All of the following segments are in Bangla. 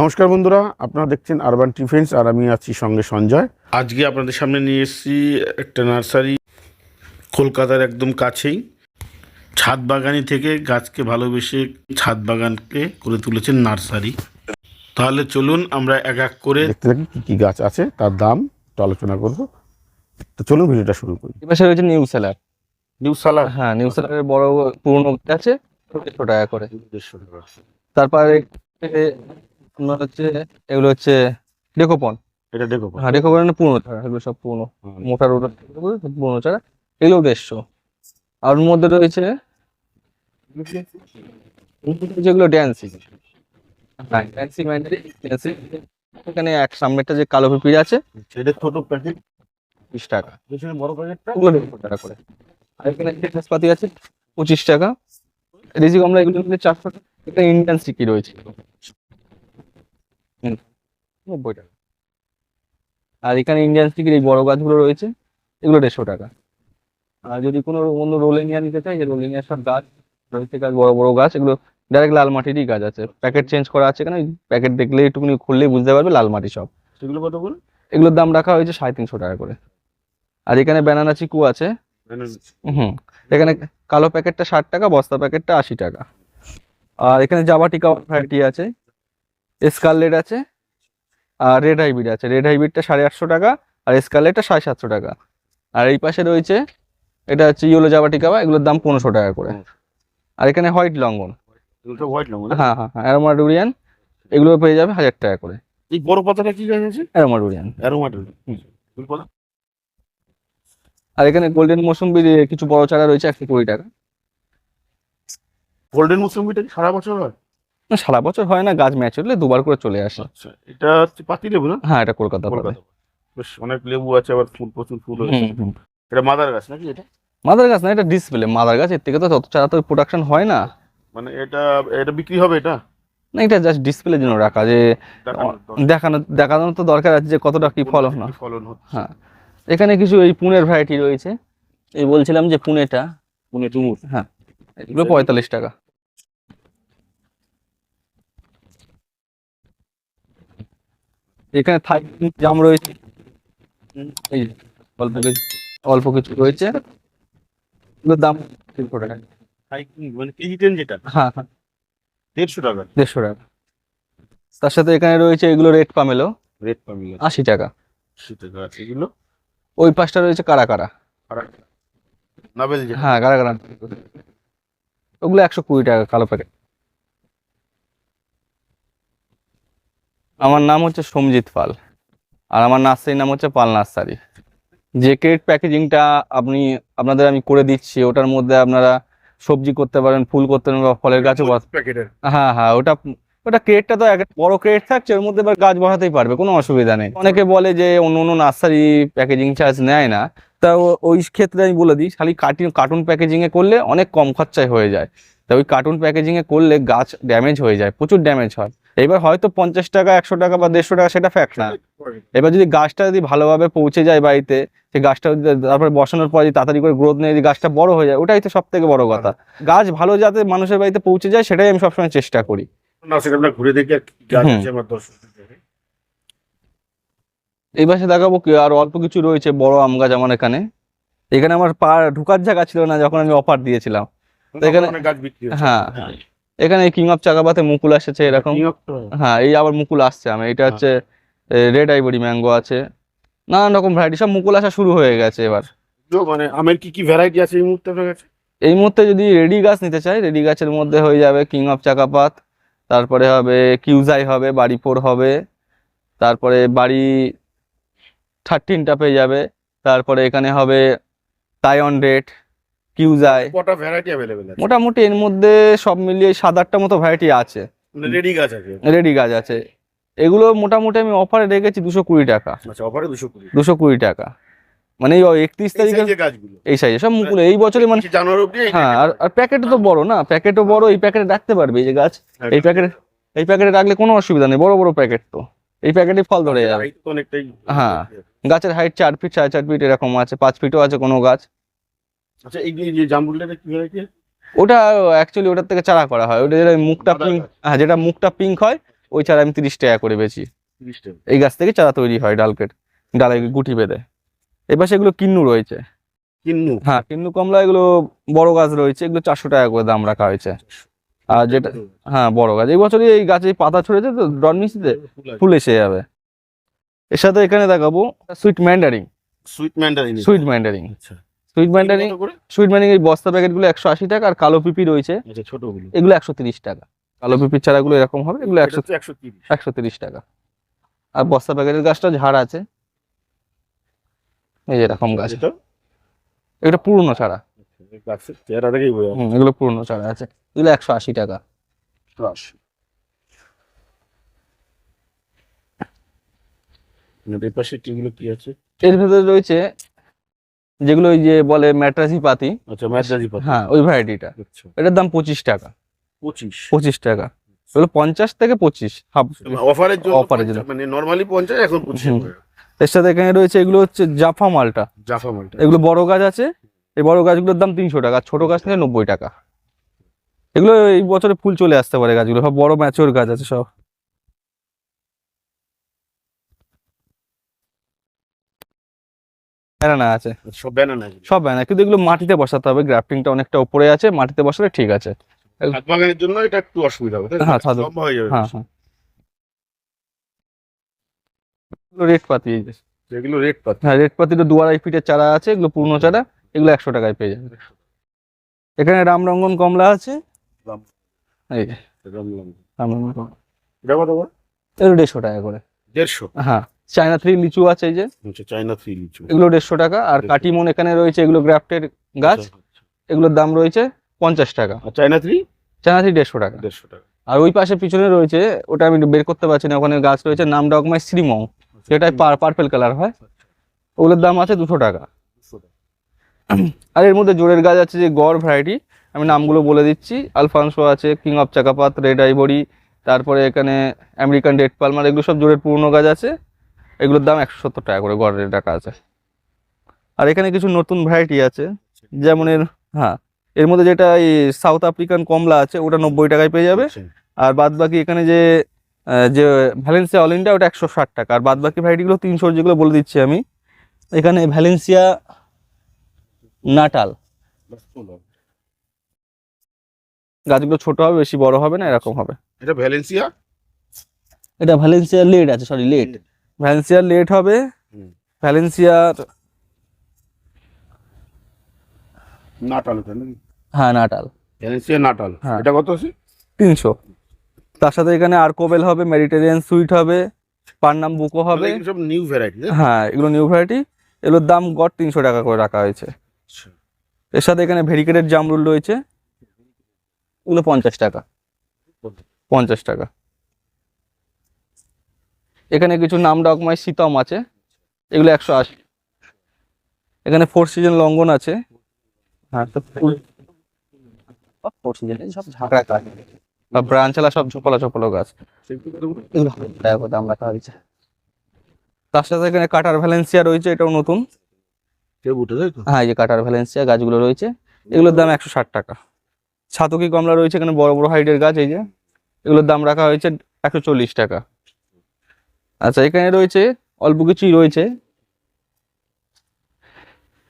নমস্কার বন্ধুরা আপনারা দেখছেন আরবান টিফেন্স আর আমি আছি সঙ্গে সঞ্জয়। আজকে আপনাদের সামনে নিয়ে এসেছি একটা নার্সারি কলকাতার একদম কাছেই। ছাদ বাগানি থেকে গাছকে ভালোবেসে ছাদ বাগানকে করে তুলেছেন নার্সারি। তাহলে চলুন আমরা এক এক করে দেখতে থাকি কী কী গাছ আছে তার দাম একটু আলোচনা করব। তো চলুন ভিডিওটা শুরু করি। এপাশে রয়েছে নিউ সেলার নিউ সালার হ্যাঁ নিউ সেলারের বড় পুরনো আছে দেড়শো টাকা করে। দেড়শো টাকা। তারপরে আপনার হচ্ছে এগুলো হচ্ছে ডেকোপন। এটা দেখো হ্যাঁ ডেকোপন মানে পুরনো চারা এগুলো সব পুরনো। মোটা রোটা পুরনো চারা এগুলো দেড়শো আর ওর মধ্যে রয়েছে যেগুলো ড্যান্সিং। হ্যাঁ ড্যান্সিং ড্যান্সিং এখানে এক যে কালো পিঁপড়ে আছে এটা ছোট প্যাকেট। বিশ টাকা। বড় প্যাকেটটা? ওগুলো দেড়শো টাকা করে। আর এখানে নাশপাতি আছে পঁচিশ টাকা। এগুলো চারশো টাকা। এটা ইন্ডিয়ান সিকি রয়েছে। নব্বই টাকা আর এখানে ইন্ডিয়ান স্টিকের এই বড় গাছগুলো রয়েছে এগুলো দেড়শো টাকা। আর যদি কোনো অন্য রোলিনিয়া নিতে চাই যে রোলিনিয়ার সব গাছ রয়েছে গাছ বড় বড় গাছ এগুলো ডাইরেক্ট লাল মাটিরই গাছ আছে। প্যাকেট চেঞ্জ করা আছে এখানে প্যাকেট দেখলে একটুখানি খুললেই বুঝতে পারবে লাল মাটি সব। সেগুলো কত করে? এগুলোর দাম রাখা হয়েছে সাড়ে তিনশো টাকা করে। আর এখানে ব্যানানা চিকু আছে। হুম এখানে কালো প্যাকেটটা ষাট টাকা বস্তা প্যাকেটটা আশি টাকা। আর এখানে জাবাটিকা ভ্যারাইটি আছে। স্কারলেট আছে আর রেড হাইব্রিড আছে। রেড হাইব্রিডটা সাড়ে আটশো টাকা আর স্কারলেটটা সাড়ে সাতশো টাকা। আর এই পাশে রয়েছে এটা হচ্ছে ইয়েলো জাবাটিকা এগুলোর দাম পনেরোশো টাকা করে। আর এখানে হোয়াইট লঙ্গন হ্যাঁ হ্যাঁ হ্যাঁ অ্যারোমাডুরিয়ান এগুলো পেয়ে যাবে হাজার টাকা করে। এই বড় পাতাটা কি গাছ আছে? অ্যারোমাডুরিয়ান অ্যারোমাটোল আর এখানে গোল্ডেন মৌসুম্বির কিছু বড় চারা রয়েছে একশো কুড়ি টাকা। গোল্ডেন মুসম্বিটা কি সারা বছর হয়? না, সারা বছর হয় না গাছ ম্যাচ হলে দুবার করে চলে আসে। আচ্ছা এটা হচ্ছে পাতি লেবু না? হ্যাঁ এটা কলকাতা কলকাতা। বেশ অনেক লেবু আছে আবার ফুল প্রচুর ফুল হয়েছে। এটা মাদার গাছ নাকি এটা? মাদার গাছ না এটা ডিসপ্লে মাদার গাছ এর থেকে তো তত চারা তো প্রোডাকশন হয় না। মানে এটা এটা বিক্রি হবে এটা? না এটা জাস্ট ডিসপ্লের জন্য রাখা যে। দেখানো দেখানোর তো দরকার আছে যে কতটা কি ফলন ফলন হ্যাঁ। এখানে কিছু এই পুনের ভ্যারাইটি রয়েছে। এই বলছিলাম যে পুনেটা পুনে ডুমুর। হ্যাঁ এগুলো পঁয়তাল্লিশ টাকা। এখানে থাই জাম রয়েছে। এই অল্প কিছু অল্প কিছু রয়েছে। এগুলোর দাম তিনশো টাকা। মানে কেজি টেন যেটা? হ্যাঁ হ্যাঁ। দেড়শো টাকা। দেড়শো টাকা। তার সাথে এখানে রয়েছে এগুলো রেড পামেলো। রেট পাবি আশি টাকা। আশি টাকা এগুলো? ওই পাশটা রয়েছে কারা কারা। নাবেল হ্যাঁ কারা কারা। ওগুলো একশো কুড়ি টাকা কালো প্যাকেট আমার নাম হচ্ছে সমজিৎ পাল আর আমার নার্সারির নাম হচ্ছে পাল নার্সারি। যে ক্রেট প্যাকেজিংটা আপনি আপনাদের আমি করে দিচ্ছি ওটার মধ্যে আপনারা সবজি করতে পারেন ফুল করতে পারেন বা ফলের গাছও হ্যাঁ হ্যাঁ ওটা ওটা ক্রেটটা তো এক বড় ক্রেট থাকছে ওর মধ্যে এবার গাছ বসাতেই পারবে কোনো অসুবিধা নেই। অনেকে বলে যে অন্য অন্য নার্সারি প্যাকেজিং চার্জ নেয় না তা ওই ক্ষেত্রে আমি বলে দিই খালি কার্টুন কার্টুন প্যাকেজিং এ করলে অনেক কম খরচায় হয়ে যায়। তা ওই কার্টুন প্যাকেজিংয়ে করলে গাছ ড্যামেজ হয়ে যায় প্রচুর ড্যামেজ হয়। এবার হয়তো পঞ্চাশ টাকা একশো টাকা বা দেড়শো টাকা সেটা ফ্যাক্ট না। এবার যদি গাছটা যদি ভালোভাবে পৌঁছে যায় বাড়িতে সেই গাছটা যদি তারপরে বসানোর পর যদি তাড়াতাড়ি করে গ্রোথ নিয়ে যদি গাছটা বড় হয়ে যায় ওটাই তো সব থেকে বড় কথা। গাছ ভালো যাতে মানুষের বাড়িতে পৌঁছে যায় সেটাই আমি সবসময় চেষ্টা করি। ঘুরে দেখি দর্শক এই পাশে দেখাবো কি আর অল্প কিছু রয়েছে বড় আম গাছ আমার এখানে। এখানে আমার পা ঢুকার জায়গা ছিল না যখন আমি অফার দিয়েছিলাম। এখানে- গাছ বিক্রি হ্যাঁ। এখানে কিং অফ চাকাপাতে মুকুল এসেছে এরকম। Of তো- হ্যাঁ এই আবার মুকুল আসছে আমি। এটা হচ্ছে রেড আইবরি ম্যাঙ্গো আছে। নানান রকম ভ্যারাইটি সব মুকুল আসা শুরু হয়ে গেছে এবার। মানে আমের কি কি ভ্যারাইটি আছে এই মুহূর্তে আপনার কাছে? এই মুহূর্তে যদি রেডি গাছ নিতে চাই রেডি গাছের মধ্যে হয়ে যাবে কিং অফ চাকাপাত তারপরে হবে কিউজাই হবে বাড়ি ফোর হবে তারপরে বাড়ি থার্টিনটা পেয়ে যাবে তারপরে এখানে হবে টাইন রেড কিউজাই কটা ভ্যারাইটি অ্যাভেলেবেল আছে? মোটামুটি এর মধ্যে সব মিলিয়ে সাত আটটা মতো ভ্যারাইটি আছে। মানে রেডি গাছ আছে? রেডি গাছ আছে। এগুলো মোটামুটি আমি অফারে রেখেছি দুশো কুড়ি টাকা। আচ্ছা অফারে দুশো কুড়ি। দুশো কুড়ি টাকা। মানে একত্রিশ এই তারিখে এই সাইজে সব মুকুল। এই বছরে মানে জানুয়ারি অবধি হ্যাঁ আর আর প্যাকেটও তো বড় না। প্যাকেটও বড় এই প্যাকেটে রাখতে পারবে এই যে গাছ। হ্যাঁ, এই প্যাকেটে এই প্যাকেটে রাখলে কোনো অসুবিধা নেই। বড় বড় প্যাকেট তো। এই প্যাকেটে ফল ধরে যাবে। হ্যাঁ। গাছের হাইট চার ফিট সাড়ে চার ফিট এরকম আছে পাঁচ ফিটও আছে কোনো গাছ। আচ্ছা এই যে- জামরুলটা কি ভ্যারাইটি ওটা অ্যাকচুয়ালি ওটার থেকে চারা করা হয়। ওটা যেটা মুখটা পিঙ্ক হ্যাঁ যেটা মুখটা পিঙ্ক হয় ওই চারা আমি তিরিশ টাকা করে বেচি। এই গাছ থেকে চারা তৈরি হয় ডালকেট। ডালে গুটি বেঁধে। এবার সেগুলো কিন্নু রয়েছে। কিন্নু? হ্যাঁ কিন্নু কমলা এগুলো বড় গাছ রয়েছে এগুলো চারশো টাকা করে দাম রাখা হয়েছে। আর যেটা হ্যাঁ বড় গাছ। এই বছরই এই গাছে পাতা ছড়েছে তো ডন মিষ্টিতে ফুল এসে যাবে। এর সাথে এখানে দেখাবো sweet mandarin sweet mandarin sweet mandarin আচ্ছা। সুইট ম্যান্ডারিং সুইট ম্যান্ডারিং এই বস্তা প্যাকেটগুলো একশো আশি টাকা আর কালো পিপি রয়েছে আচ্ছা ছোটগুলো এগুলো একশো তিরিশ টাকা। কালো পিপির চারাগুলো এরকম হবে এগুলো একশো একশো তিরিশ। টাকা। আর বস্তা প্যাকেটের গাছটা ঝাড় আছে। এই এরকম গাছ। এটা? পুরনো চারা। দেখেই এগুলো পুরনো চারা আছে। এগুলো একশো আশি টাকা। এর ভেতরে রয়েছে যেগুলো ওই যে বলে ম্যাট্রাসি পাতি। আচ্ছা ম্যাচদাজি পাতা। হ্যাঁ ওই ভ্যারাইটিটা আচ্ছা। এটার দাম পঁচিশ টাকা। পঁচিশ? পঁচিশ টাকা। এগুলো পঞ্চাশ থেকে পঁচিশ হাফ অফারের জন্য অফারের জন্য। মানে নরমালি পঞ্চাশ এখন পঁচিশ। এর সাথে এখানে রয়েছে এগুলো হচ্ছে জাফা মালটা। জাফা মালটা। এগুলো বড় গাছ আছে। এই বড় গাছগুলোর দাম তিনশো টাকা আর ছোট গাছ থেকে নব্বই টাকা। এগুলো এই বছরে ফুল চলে আসতে পারে গাছগুলো। সব বড় ম্যাচিওর গাছ আছে সব। ব্যানানা আছে। সব ব্যানানা সব ব্যানানা কিন্তু এগুলো মাটিতে বসাতে হবে গ্রাফটিংটা অনেকটা উপরে আছে মাটিতে বসালে ঠিক আছে। বাগানের জন্য এটা একটু অসুবিধা হবে হ্যাঁ। লম্বা হয়ে যাবে। হ্যাঁ হ্যাঁ। রেড পাতি। যেগুলো রেড পাতা। হ্যাঁ রেড দু আড়াই ফিটের চারা আছে এগুলো পুরনো চারা এগুলো একশো টাকায় পেয়ে যাবে। এখানে রামরঙ্গন কমলা আছে। রাম। এই রামরঙ্গন কমলা। এটা কত করে? দেড়শো টাকা করে। দেড়শো? হ্যাঁ। চায়না থ্রি লিচু আছে এই যে। চায়না থ্রি লিচু। এগুলো দেড়শো টাকা। আর কাটিমন এখানে রয়েছে এগুলো গ্রাফটের গাছ। আচ্ছা, এগুলোর দাম রয়েছে পঞ্চাশ টাকা। চাইনা থ্রি? চায়না থ্রি দেড়শো টাকা। দেড়শো টাকা। আর ওই পাশে পিছনে রয়েছে ওটা আমি বের করতে পারছি না ওখানে গাছ রয়েছে নাম ডগমাই শ্রীমং। যেটা পার্পেল কালার হয়। ওগুলোর দাম আছে দুশো টাকা। আর এর মধ্যে জোরের গাছ আছে যে গড় ভ্যারাইটি আমি নামগুলো বলে দিচ্ছি। আলফানসো আছে কিং অফ চাকাপাত রেড আইবরি তারপরে এখানে আমেরিকান রেড পালমার এগুলো সব জোরের পুরনো গাছ আছে। এগুলোর দাম একশো সত্তর টাকা করে গড়ের টাকা আছে। আর এখানে কিছু নতুন ভ্যারাইটি আছে যেমন এর হ্যাঁ এর মধ্যে যেটা এই সাউথ আফ্রিকান কমলা আছে ওটা নব্বই টাকায় পেয়ে যাবে। আচ্ছা। আর বাদ বাকি এখানে যে যে ভ্যালেন্সিয়া অল ইন্ডিয়া ওটা একশো ষাট টাকা। আর বাদ বাকি ভ্যারাইটিগুলো তিনশো যেগুলো বলে দিচ্ছি আমি এখানে ভ্যালেন্সিয়া নাটাল গাছগুলো ছোট হবে বেশি বড় হবে না এরকম হবে। এটা ভ্যালেন্সিয়া এটা ভ্যালেন্সিয়া লেট আছে সরি লেট ভ্যালেন্সিয়া লেট হবে। ভ্যালেন্সিয়ার নাটাল হ্যাঁ নাটাল ভ্যালেন্সিয়া নাটাল হ্যাঁ। এটা কত আছে তিনশো। তার সাথে এখানে আর্কোবেল হবে মেডিটেরিয়ান সুইট হবে পান্নাম বুকো হবে। সব নিউ ভ্যারাইটি হ্যাঁ এগুলো নিউ ভ্যারাইটি এগুলোর দাম গড় তিনশো টাকা করে রাখা হয়েছে। এর সাথে এখানে ভেরিকেটেড জামরুল রয়েছে। এগুলো পঞ্চাশ। টাকা পঞ্চাশ টাকা। এখানে কিছু নাম ডকমাই সীতম আছে এগুলো একশো আশি। এখানে ফোর সিজন লঙ্ঘন আছে। হ্যাঁ তো ফোর সিজন সব ঝাঁকড়া গাছ। বা ব্রাঞ্চালা সব ঝোপলা ঝোপলো গাছ। এগুলো হাজার টাকা করে দাম রাখা হয়েছে। তার সাথে এখানে কাটার ভ্যালেন্সিয়া রয়েছে এটাও নতুন। হ্যাঁ এই যে কাটার ভ্যালেন্সিয়া গাছগুলো রয়েছে এগুলোর দাম একশো ষাট টাকা। ছাতকি কমলা রয়েছে এখানে বড় বড় হাইটের গাছ এই যে। এগুলোর দাম রাখা হয়েছে একশো চল্লিশ টাকা। আচ্ছা এখানে রয়েছে অল্প কিছুই রয়েছে।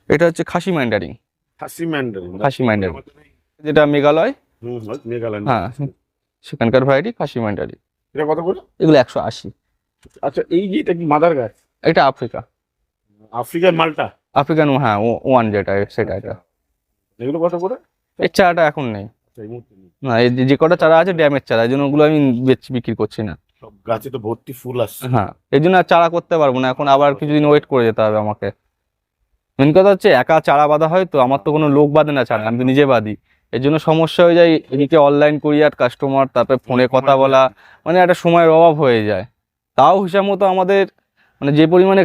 এটা হচ্ছে Khasi mandarin Khasi mandarin Khasi mandarin যেটা মেঘালয়। মেঘালয় হ্যাঁ সেখানকার ভ্যারাইটি খাসি ম্যান্ডারিং এটা কত করে? এগুলো একশো আশি। আচ্ছা এই যে এটা কি মাদার গাছ এটা আফ্রিকা। আফ্রিকার মালটা? আফ্রিকান হ্যাঁ ওয়ান যেটা সেটা এটা। এগুলো কত করে? এর চারাটা এখন নেই। আচ্ছা। না এই যে- কটা চারা আছে ড্যামের চারা এই জন্য ওগুলো আমি বিক্রি করছি না। গাছে তো ভর্তি ফুল আসছে। হ্যাঁ এই জন্য চারা করতে পারব না, এখন আবার কিছুদিন ওয়েট করে যেতে হবে আমাকে। মেন কথা হচ্ছে, একা চারা বাঁধা হয় তো, আমার তো কোনো লোক বাঁধে না চারা, আমি তো নিজে বাঁধি। এর জন্য সমস্যা হয়ে যায়, এদিকে অনলাইন কুরিয়ার কাস্টমার তারপরে ফোনে কথা বলা মানে একটা সময়ের অভাব হয়ে যায়। তাও হিসাব মতো আমাদের মানে যে পরিমাণে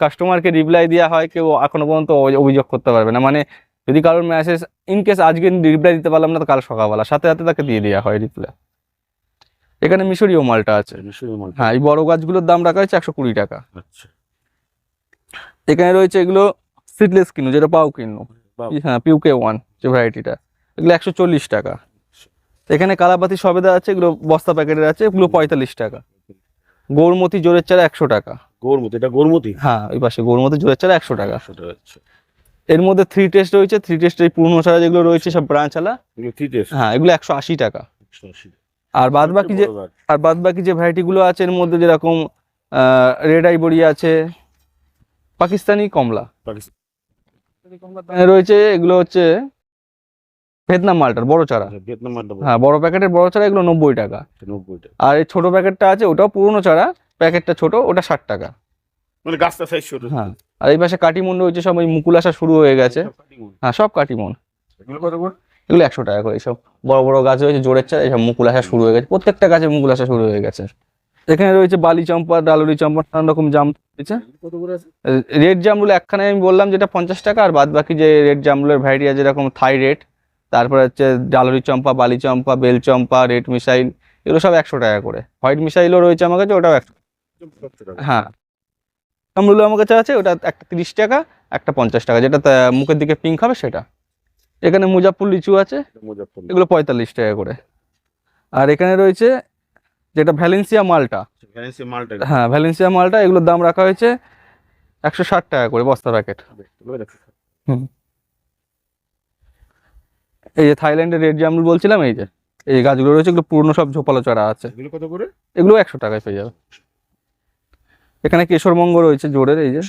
কাস্টমারকে রিপ্লাই দেওয়া হয়, কেউ এখনও পর্যন্ত অভিযোগ করতে পারবে না। মানে যদি কারোর মেসেজ ইন কেস আজকে রিপ্লাই দিতে পারলাম না, তো কাল সকালবেলা, সাথে সাথে তাকে দিয়ে দেওয়া হয় রিপ্লাই এখানে মিশরীয় মালটা আছে। হ্যাঁ এই বড় গাছগুলোর দাম রাখা হয়েছে একশো কুড়ি টাকা। আচ্ছা। এখানে রয়েছে এগুলো সিডলেস কিনু যেটা পাও কিনু। হ্যাঁ পিউকে ওয়ান যে ভ্যারাইটিটা এগুলো একশো চল্লিশ টাকা। এখানে কালাপাতি সবেদা আছে এগুলো বস্তা প্যাকেটের আছে এগুলো পঁয়তাল্লিশ টাকা। গৌরমতি জোরের চারা একশো টাকা। গৌরমতি এটা গৌরমতি? হ্যাঁ ওই পাশে গৌরমতি জোরের চারা একশো টাকা। সেটা এর মধ্যে থ্রি টেস্ট রয়েছে থ্রি টেস্টের পুরনো চারা যেগুলো রয়েছে সব ব্রাঞ্চ আলা। থ্রি টেস্ট হ্যাঁ এগুলো একশো আশি টাকা। একশো আশি আর বাদ বাকি যে আর বাদ বাকি যে ভ্যারাইটিগুলো আছে এর মধ্যে যেরকম রেড আইবরি আছে পাকিস্তানি কমলা। পাকিস্তান রয়েছে এগুলো হচ্ছে ভিয়েতনাম মালটার বড় চারা। হ্যাঁ বড় প্যাকেটের বড় চারা এগুলো নব্বই টাকা। নব্বই টাকা। আর এই ছোট প্যাকেটটা আছে ওটাও পুরনো চারা প্যাকেটটা ছোট ওটা ষাট টাকা। মানে গাছটা সাইজ ছোট। হ্যাঁ আর এই পাশে কাটিমন রয়েছে সব ওই মুকুল আসা শুরু হয়ে গেছে। হ্যাঁ সব কাটিমন এগুলো কত করে? এগুলো একশো টাকা করে সব বড় বড় গাছ রয়েছে, জোরের চারা এইসব মুকুল আসা শুরু হয়ে গেছে। প্রত্যেকটা গাছে মুকুল আসা শুরু হয়ে গেছে। এখানে রয়েছে বালি চম্পা, ডালুরি চম্পা, নানান রকম জাম রয়েছে। রেড জামরুল একখানে আমি বললাম যেটা পঞ্চাশ টাকা, আর বাদ বাকি যে রেড জামরুলের ভ্যারাইটি আছে যেরকম থাই রেড তারপরে হচ্ছে ডালরি চম্পা, বালি চম্পা, বেল চম্পা রেড মিসাইল এগুলো সব একশো টাকা করে। হোয়াইট মিসাইলও রয়েছে আমার কাছে, ওটাও একশো হ্যাঁ। জামরুল আমার কাছে আছে, ওটা একটা তিরিশ টাকা, একটা পঞ্চাশ টাকা, যেটা মুখের দিকে পিঙ্ক হবে সেটা। এখানে মুজাফর লিচু আছে। এগুলো পঁয়তাল্লিশ টাকা করে। আর এখানে রয়েছে যেটা ভ্যালেন্সিয়া মালটা। মালটা হ্যাঁ ভ্যালেন্সিয়া মালটা এগুলোর দাম রাখা হয়েছে একশো ষাট টাকা করে বস্তা প্যাকেট। এই যে থাইল্যান্ডের রেড জামরুল বলছিলাম এই যে এই গাছগুলো রয়েছে এগুলো পুরনো সব ঝোপালো চারা আছে। এগুলো কত করে? এগুলো একশো টাকায় পেয়ে যাবে। এখানে কেশরমঙ্গ রয়েছে জোরের এই যে।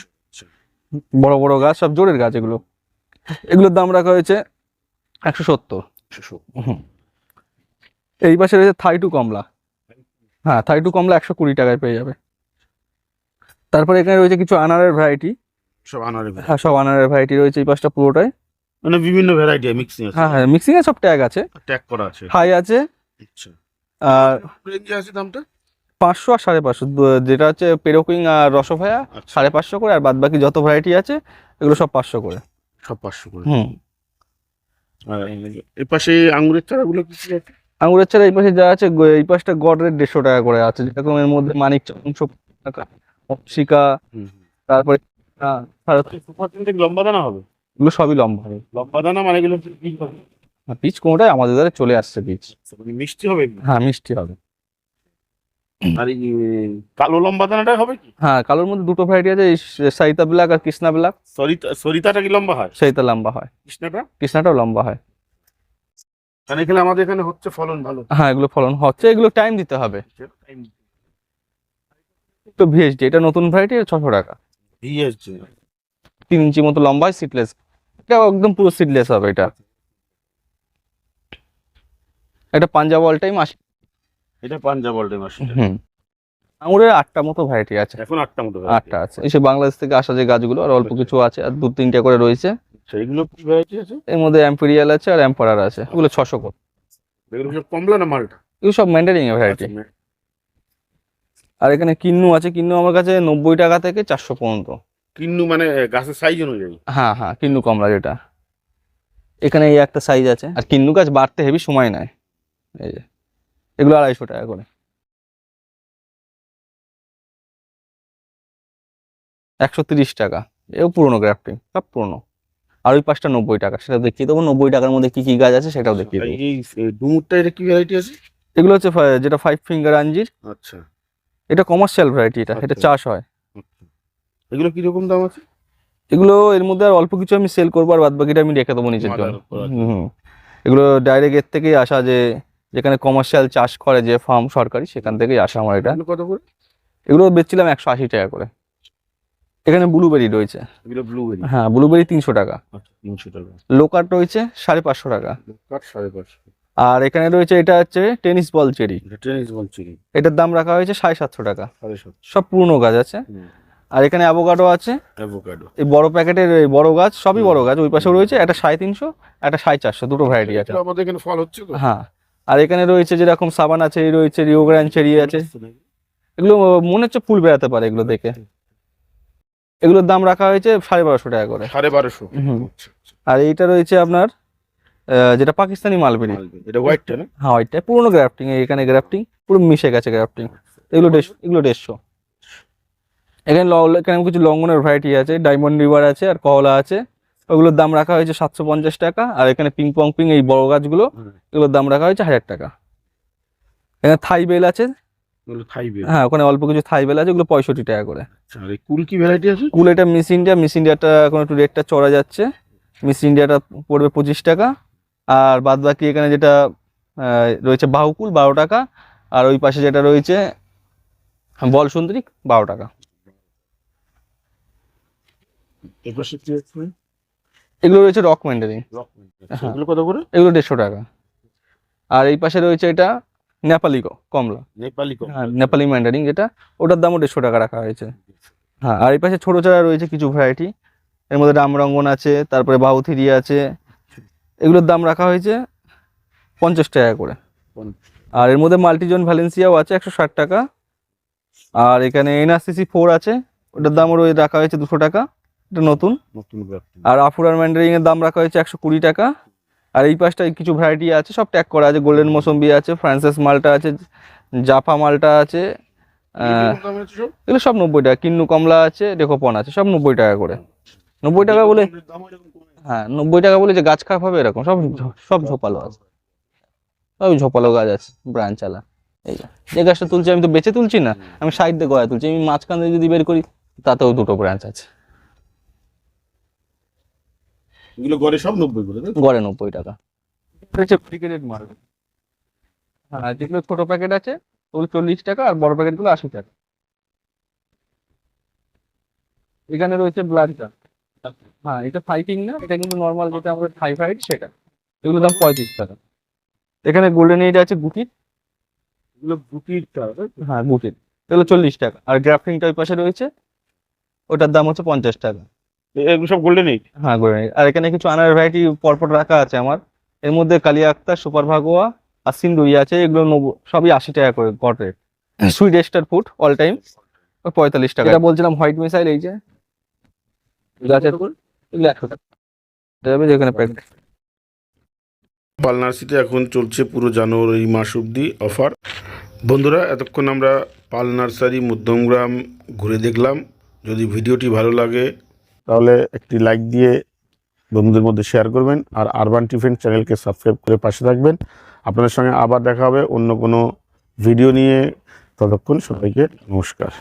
বড় বড় গাছ সব জোরের গাছ এগুলো। এগুলোর দাম রাখা হয়েছে একশো সত্তর। এই পাশে রয়েছে থাই টু কমলা। হ্যাঁ থাই টু কমলা একশো কুড়ি টাকায় পেয়ে যাবে। তারপরে এখানে রয়েছে কিছু আনারের ভ্যারাইটি সব আনারে হ্যাঁ সব আনারের ভ্যারাইটি রয়েছে এই পাশটা পুরোটাই। মানে বিভিন্ন ভ্যারাইটি মিক্সিং আছে। হ্যাঁ হ্যাঁ মিক্সিং এ সব ট্যাগ আছে। ট্যাগ করা আছে। হাই আছে। আচ্ছা। আর রেঞ্জে আছে দামটা? পাঁচশো আর সাড়ে পাঁচশো। যেটা হচ্ছে পেরোকুইং আর রসভায়া আচ্ছা। সাড়ে পাঁচশো করে আর বাদ বাকি যত ভ্যারাইটি আছে এগুলো সব পাঁচশো করে। সব পাঁচশো করে। হুম। এই পাশে আঙ্গুরের চারাগুলো কি কি আছে আঙুরের চারা এই পাশে যা আছে এই পাশটা গড রেট দেড়শো টাকা করে আছে। যেরকম এর মধ্যে মানিক চংশ তারপরে হ্যাঁ, সাড়ে- সুপার তিনটে লম্বা দানা হবে? এগুলো সবই লম্বা হবে লম্বা দানা মানে এগুলো হবে? পিচ কোনোটাই আমাদের দ্বারা চলে আসছে পিচ মানে মিষ্টি হবে হ্যাঁ মিষ্টি হবে। আর এই কালো লম্বা দানাটা হবে কি? হ্যাঁ কালোর মধ্যে দুটো ভ্যারাইটি আছে ব্ল্যাক আর কৃষ্ণা ব্ল্যাক সরিতা সরিতাটা কি লম্বা হয়? লম্বা হয়। কৃষ্ণাটা? কৃষ্ণাটাও লম্বা হয়। কারণ এখানে আমাদের এখানে হচ্ছে ফলন ভালো। হ্যাঁ এগুলো ফলন হচ্ছে এগুলো টাইম দিতে হবে। তো ভিএসডি এটা নতুন ভ্যারাইটি ছশো টাকা। তিন ইঞ্চি মতো লম্বা হয় সিটলেস এটা একদম পুরো সিটলেস হবে এটা। এটা পাঞ্জাব অল টাইম এটা পাঞ্জাব অল্টে মাসি হুম। আঙুরের আটটা মতো ভ্যারাইটি আছে। এখন আটটা মতো আটটা আছে। এই বাংলাদেশ থেকে আসা যে গাছগুলো আর অল্প কিছু আছে আর দু তিনটে করে রয়েছে। সেইগুলো কি ভ্যারাইটি আছে? এর মধ্যে এম্পেরিয়াল আছে আর এম্পারার আছে। ওগুলো ছশো করে এগুলো সব কমলা না মালটা? এগুলো সব ম্যান্ডারিং এর ভ্যারাইটি আচ্ছা, আর এখানে কিন্নু আছে। কিন্নু আমার কাছে নব্বই টাকা থেকে চারশো পর্যন্ত। কিন্নু মানে গাছের সাইজ অনুযায়ী? হ্যাঁ হ্যাঁ কিন্নু কমলা যেটা। এখানে এই একটা সাইজ আছে। আর কিন্নু গাছ বাড়তে হেভি সময় নেয়। এই যে। এগুলো আড়াইশো টাকা করে। একশো তিরিশ টাকা। এও পুরনো গ্রাফটিং সব পুরনো। আর ওই পাঁচটা নব্বই টাকা সেটা দেখিয়ে দেবো। নব্বই টাকার মধ্যে কি কি গাছ আছে সেটাও দেখিয়ে দেবো। এই ডুমুরটা এটা কি ভ্যারাইটি আছে? এগুলো হচ্ছে যেটা ফাইভ ফিঙ্গার আঞ্জির। আচ্ছা। এটা কমার্শিয়াল ভ্যারাইটি এটা এটা আচ্ছা। চাষ হয়। আচ্ছা। এগুলো কীরকম দাম আছে? এগুলো এর মধ্যে আর অল্প কিছু আমি সেল করব আর বাদ বাকিটা আমি রেখে দেবো নিজের জন্য। হুম, হুম। এগুলো ডাইরেক্ট এর থেকেই আসা যে যেখানে কমার্শিয়াল চাষ করে যে ফার্ম সরকারি সেখান থেকেই আসা আমার এটা। কত করে? এগুলো বেচছিলাম একশো আশি টাকা করে। এখানে ব্লুবেরি রয়েছে। ব্লুবেরি হ্যাঁ ব্লুবেরি তিনশো টাকা। আচ্ছা তিনশো টাকা। লোকাট রয়েছে সাড়ে পাঁচশো টাকা। সাড়ে পাঁচশো। আর এখানে রয়েছে এটা হচ্ছে টেনিস বল চেরি টেনিস বলছি কি এটার দাম রাখা হয়েছে সাড়ে সাতশো টাকা। সব পুরনো গাছ আছে। আর এখানে অ্যাভোকাডো আছে। অ্যাভোকাডো এই বড় প্যাকেটের এই বড় গাছ সবই বড় গাছ। ওই পাশেও রয়েছে একটা সাড়ে তিনশো একটা সাড়ে চারশো দুটো ভ্যারাইটি আছে। আমাদের এখানে ফল হচ্ছে হ্যাঁ। আর এখানে রয়েছে যেরকম সাবান আছে এই রয়েছে রিওগ্রান চেরি আছে। এগুলো মনে হচ্ছে ফুল বেড়াতে পারে এগুলো দেখে। এগুলোর দাম রাখা হয়েছে সাড়ে বারোশো টাকা করে। সাড়ে বারোশো। আচ্ছা, আচ্ছা। আর এইটা রয়েছে আপনার যেটা পাকিস্তানি মালবেরি। এটা হোয়াইটটা না? হ্যাঁ ওইটা পুরোনো গ্রাফটিং এখানে গ্রাফটিং পুরো মিশে গেছে গ্রাফটিং এগুলো দেড়শো এগুলো দেড়শো। এখানে ল- এখানে কিছু লঙ্গনের ভ্যারাইটি আছে ডায়মন্ড রিভার আছে আর কহলা আছে। ওগুলোর দাম রাখা হয়েছে সাতশো পঞ্চাশ টাকা আর এখানে পিং পং পিং এই বড় গাছগুলো এগুলোর দাম রাখা হয়েছে হাজার টাকা। এখানে থাই বেল আছে। হ্যাঁ ওখানে অল্প কিছু থাই বেল আছে ওগুলো পঁয়ষট্টি টাকা করে। আর কুল কি ভ্যারাইটি আছে? কুল এটা মিস ইন্ডিয়া মিস ইন্ডিয়াটা এখন একটু রেটটা চড়া যাচ্ছে। মিস ইন্ডিয়াটা পড়বে পঁচিশ টাকা। আর বাদ বাকি এখানে যেটা রয়েছে বাহুকুল বারো টাকা। আর ওই পাশে যেটা রয়েছে বল সুন্দরী বারো টাকা। এগুলো রয়েছে রক ম্যান্ডারিন। হ্যাঁ। এগুলো কত করে? এগুলো দেড়শো টাকা। আর এই পাশে রয়েছে এটা নেপালি কমলা। নেপালি হ্যাঁ নেপালি ম্যান্ডারিন যেটা ওটার দামও দেড়শো টাকা রাখা হয়েছে। হ্যাঁ আর এই পাশে ছোটো চারা রয়েছে কিছু ভ্যারাইটি এর মধ্যে রামরঙ্গন আছে তারপরে বাহুথিরি আছে। এগুলোর দাম রাখা হয়েছে পঞ্চাশ টাকা করে। আর এর মধ্যে মাল্টিজন ভ্যালেন্সিয়াও আছে একশো ষাট টাকা। আর এখানে এনআরসিসি ফোর আছে ওটার দামও রাখা হয়েছে দুশো টাকা। এটা নতুন? নতুন আর আফুরার ম্যান্ডারিং এর দাম রাখা হয়েছে একশো কুড়ি টাকা। আর এই পাশটায় কিছু ভ্যারাইটি আছে সব ট্যাগ করা আছে। গোল্ডেন মৌসম্বি আছে ফ্রান্সেস মালটা আছে জাফা মালটা আছে এগুলো সব নব্বই টাকা। কিন্নু কমলা আছে ডেকোপন আছে সব নব্বই টাকা করে। নব্বই টাকা বলে হ্যাঁ নব্বই টাকা বলে যে গাছ খারাপ হবে এরকম সব সব ঝোপালো আছে। সব ঝোপালো গাছ আছে ব্রাঞ্চ আলা। এই যে। যে গাছটা তুলছি আমি তো বেঁচে তুলছি না আমি সাইড দিয়ে গয়া তুলছি। আমি মাঝখান দিয়ে যদি বের করি তাতেও দুটো ব্রাঞ্চ আছে। এগুলো গড়ে সব নব্বই করে গড়ে নব্বই টাকা। হচ্ছে মাল হ্যাঁ যেগুলো ছোট প্যাকেট আছে ওগুলো চল্লিশ টাকা আর বড় প্যাকেটগুলো আশি টাকা। এখানে রয়েছে ব্লাডটা হ্যাঁ এটা ফাইটিং না এটা কিন্তু নর্মাল যেটা আমাদের থাইফাইড সেটা। এগুলোর দাম পঁয়ত্রিশ টাকা। এখানে গোল্ডেন এইড আছে গুটির। এগুলো? হ্যাঁ গুটির। এগুলো চল্লিশ টাকা। আর গ্রাফটিংটা ওই পাশে রয়েছে ওটার দাম হচ্ছে পঞ্চাশ টাকা। এগুলো সব গোল্ডেন এইট হ্যাঁ গোল্ডেন এইড আর এখানে কিছু আনার ভ্যারাইটি পরপর রাখা আছে আমার। এর মধ্যে কালিয়া আক্তার সুপার ভাগোয়া আর সিন্ধুই আছে এগুলো সবই আশি টাকা করে got rate. Sweet star food all time পঁয়তাল্লিশ টাকা এটা বলছিলাম হোয়াইট মিসাইল এই যে। গাছের যাবে যেখানে প্যাকেট পাল নার্সিতে এখন চলছে পুরো জানুয়ারি মাস অবধি অফার বন্ধুরা এতক্ষণ আমরা পাল নার্সারি মধ্যমগ্রাম ঘুরে দেখলাম। যদি ভিডিওটি ভালো লাগে তাহলে একটি লাইক দিয়ে বন্ধুদের মধ্যে শেয়ার করবেন আর আরবান টিফিন চ্যানেলকে সাবস্ক্রাইব করে পাশে থাকবেন। আপনাদের সঙ্গে আবার দেখা হবে অন্য কোনো ভিডিও নিয়ে। ততক্ষণ সবাইকে নমস্কার।